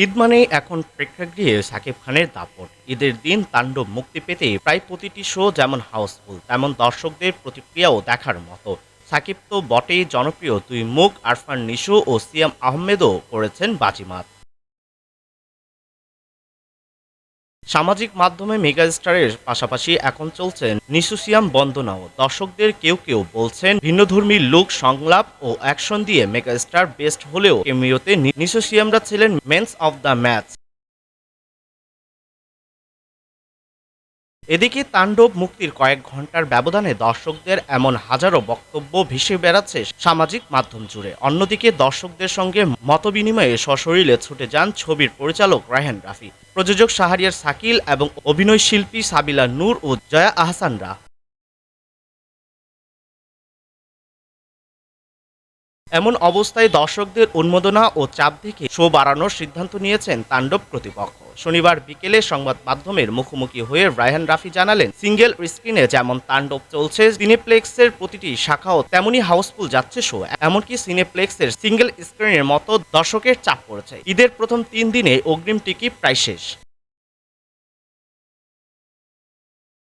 ঈদ মানেই এখন প্রেক্ষাগৃহে সাকিব খানের দাপট। ঈদের দিন তাণ্ডব মুক্তি পেতে প্রায় প্রতিটি শো যেমন হাউসফুল তেমন দর্শকদের প্রতিক্রিয়াও দেখার মতো। সাকিব তো বটেই জনপ্রিয়। দুই মুখ, আরফান নিশু ও সিয়াম আহমেদও করেছেন বাজিমাত। সামাজিক মাধ্যমে মেগাস্টারের পাশাপাশি এখন চলছে নিসুসিয়াম বন্দনাও। দর্শকদের কেউ কেউ বলছেন, ভিন্নধর্মী লুক সংলাপ ও অ্যাকশন দিয়ে মেগাস্টার বেস্ট হলেও কেমিওতে নিসোসিয়ামরা ছিলেন মেন্স অফ দ্য ম্যাচ। এদিকে তাণ্ডব মুক্তির কয়েক ঘণ্টার ব্যবধানে দর্শকদের এমন হাজারো বক্তব্য ভেসে বেড়াচ্ছে সামাজিক মাধ্যম জুড়ে। অন্যদিকে দর্শকদের সঙ্গে মতবিনিময়ে সশরীরে ছুটে যান ছবির পরিচালক রায়হান রাফি। প্রযোজক শাহরিয়ার সাকিল এবং অভিনয় শিল্পী সাবিলা নূর ও জয়া আহসানরা। এমন অবস্থায় দর্শকদের উন্মোদনা ও চাপ দেখে শো বাড়ানোর সিদ্ধান্ত নিয়েছেন তাণ্ডব কর্তৃপক্ষ। শনিবার বিকেলে সংবাদ মাধ্যমের মুখোমুখি হয়ে রায়হান রাফি জানালেন, সিঙ্গেল স্ক্রিনে যেমন তাণ্ডব চলছে, সিনেপ্লেক্সের প্রতিটি শাখাও তেমনি হাউসফুল যাচ্ছে শো। এমনকি সিনেপ্লেক্সের সিঙ্গেল স্ক্রিনের মতো দর্শকের চাপ পড়েছে। ঈদের প্রথম তিন দিনে অগ্রিম টিকিট প্রায় শেষ।